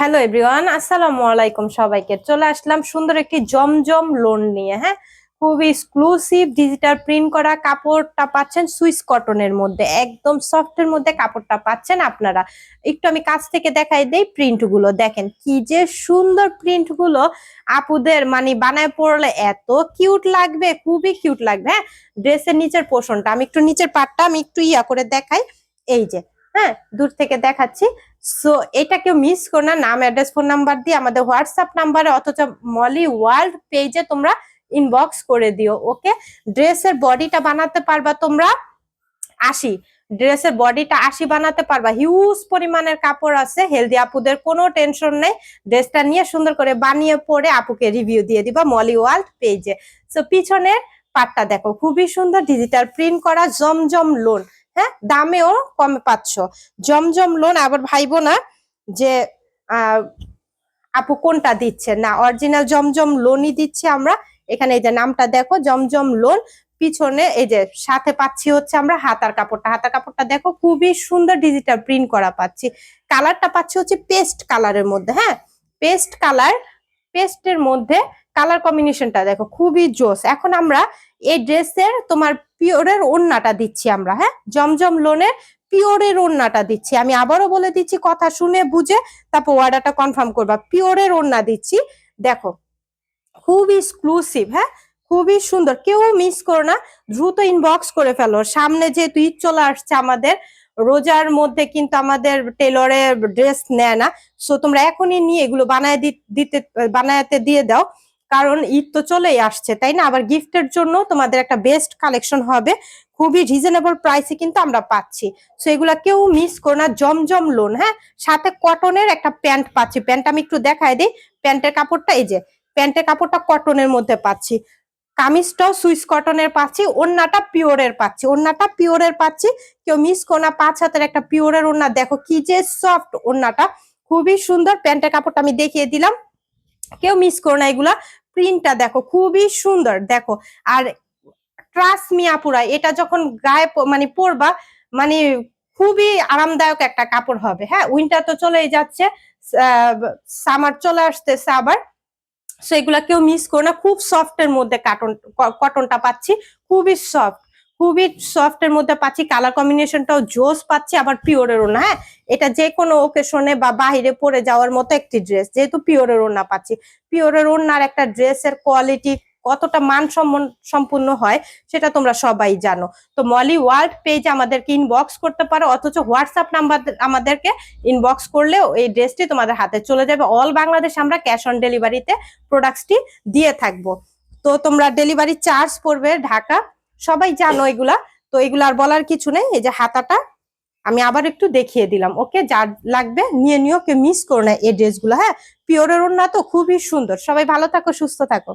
Hello everyone আসসালামু আলাইকুম সবাইকে। চলে আসলাম সুন্দর একটি জমজম লোন নিয়ে হ্যাঁ? খুবই এক্সক্লুসিভ ডিজিটাল প্রিন্ট করা কাপড়টা পাচ্ছেন সুইস কটনের মধ্যে। একদম সফটের মধ্যে কাপড়টা পাচ্ছেন আপনারা। একটু আমি কাছ থেকে দেখাই দেই প্রিন্টগুলো দেখেন কি যে সুন্দর প্রিন্টগুলো আপুদের মানে বানায় পড়লে এত কিউট লাগবে, খুবই কিউট লাগবে হ্যাঁ? ড্রেসের নিচের পোষণটা আমি একটু নিচের পাটটা আমি একটু ইয়া করে দেখাই। এই যে হ্যাঁ দূর থেকে দেখাচ্ছি। সো এটা কেউ মিস করো না, নাম অ্যাড্রেস ফোন নাম্বার দিয়ে আমাদের হোয়াটসঅ্যাপ নাম্বারে অথচ মলি ওয়ার্ল্ড পেজে তোমরা ইনবক্স করে দিও ওকে ড্রেসের বডিটা বানাতে পারবা তোমরা আশি। ড্রেসের বডিটা আশি বানাতে পারবা। হিউজ পরিমাণের কাপড় আছে হেলদি আপুদের কোনো টেনশন নেই। ড্রেসটা নিয়ে সুন্দর করে বানিয়ে পরে আপুকে রিভিউ দিয়ে দিবা মলি ওয়ার্ল্ড পেজে সো পিছনের পাটটা দেখো, খুবই সুন্দর ডিজিটাল প্রিন্ট করা, জমজম লোন হ্যাঁ? দামেও কমে পাচ্ছ। জমজম লোন আবার ভাইবো না যে আপু কোনটা দিচ্ছে? না অরিজিনাল জমজম লোনই দিচ্ছে আমরা। এখানে এই যে নামটা দেখো, জমজম লোন। পিছনে এই যে সাথে পাচ্ছি হচ্ছে আমরা হাতার কাপড়টা। হাতার কাপড়টা দেখো, খুবই সুন্দর ডিজিটাল প্রিন্ট করা পাচ্ছি। কালারটা পাচ্ছি হচ্ছে পেস্ট কালারের মধ্যে হ্যাঁ? পেস্ট কালার পেস্টের মধ্যে কালার কম্বিনেশনটা দেখো, খুবই জোস। এখন আমরা এই ড্রেসের তোমার পিওরের ওড়নাটা দিচ্ছি আমরা হ্যাঁ? জমজম লোনের পিওরের ওড়নাটা দিচ্ছি। আমি আবারও বলে দিচ্ছি, কথা শুনে বুঝে তারপর অর্ডারটা কনফার্ম করবা। পিওরের ওড়না দিচ্ছি। দেখো, খুব এক্সক্লুসিভ হ্যাঁ? খুবই সুন্দর। কেউ মিস করো না, দ্রুত ইনবক্স করে ফেলো। সামনে যেহেতু ঈদ চলে আসছে আমাদের, রোজার মধ্যে কিন্তু আমাদের টেলরের ড্রেস নেয় না। সো তোমরা এখনই নিয়ে এগুলো বানায় দিতে বানাতে দিয়ে দাও। কারণ ঈদ তো চলেই আসছে, তাই না? আবার গিফটের জন্য তোমাদের একটা বেস্ট কালেকশন হবে। খুবই রিজনেবল প্রাইসে কিন্তু আমরা পাচ্ছি। সো এগুলা কেউ মিস করো না, জমজম লোন হ্যাঁ? সাথে কটনের একটা প্যান্ট পাচ্ছি। প্যান্ট আমি একটু দেখাই দিই। প্যান্টের কাপড়টা এই যে প্যান্টের কাপড়টা কটনের মধ্যে পাচ্ছি। কামিজটাও সুইস কটনের পাচ্ছি ওন্নাটা পিওরের পাচ্ছি। ওন্নাটা পিওরের পাচ্ছি, কেউ মিস করো না, পাঁচ হাতের একটা পিওরের ওন্না দেখো কি যে সফট ওন্নাটা খুবই সুন্দর প্যান্টের কাপড়টা আমি দেখিয়ে দিলাম। কেউ মিস করো না এগুলা। প্রিন্টটা দেখো, খুবই সুন্দর, দেখো। আর ট্রাস্ট মিয়া পুরা এটা যখন গায়ে মানে পরবা মানে খুবই আরামদায়ক একটা কাপড় হবে। হ্যাঁ উইন্টার তো চলেই যাচ্ছে সামার চলে আসতেছে আবার। সো এগুলা কেউ মিস করো না, খুব সফটের মধ্যে কাটন কটনটা পাচ্ছি, খুবই সফট খুবই সফটের মধ্যে পাচ্ছি কালার কম্বিনেশনটাও জোস পাচ্ছি, আবার পিওরেরও না হ্যাঁ? এটা যে কোনো ওকেশনে বা বাহিরে পরে যাওয়ার মতো একটি ড্রেস যেহেতু পিওরের ওড়না পাচ্ছি। পিওরের ওড়নার একটা ড্রেসের কোয়ালিটি কতটা মান সম্পূর্ণ হয়, সেটা তোমরা সবাই জানো। তো মলি ওয়ার্ল্ড পেজ আমাদেরকে ইনবক্স করতে পারো, অথচ হোয়াটসঅ্যাপ নাম্বার আমাদেরকে ইনবক্স করলেও এই ড্রেসটি তোমাদের হাতে চলে যাবে। অল বাংলাদেশ আমরা ক্যাশ অন ডেলিভারিতে প্রোডাক্টসটি দিয়ে থাকব। তো তোমরা ডেলিভারি চার্জ পড়বে ঢাকা সবাই জানো এগুলা, তো এগুলো আর বলার কিছু নেই, এই যে হাতাটা আমি আবার একটু দেখিয়ে দিলাম, ওকে? যার লাগবে নিয়ে নিও, কেউ মিস করো না এই ড্রেসগুলো হ্যাঁ? পিওরের না তো খুবই সুন্দর, সবাই ভালো থাকো, সুস্থ থাকো।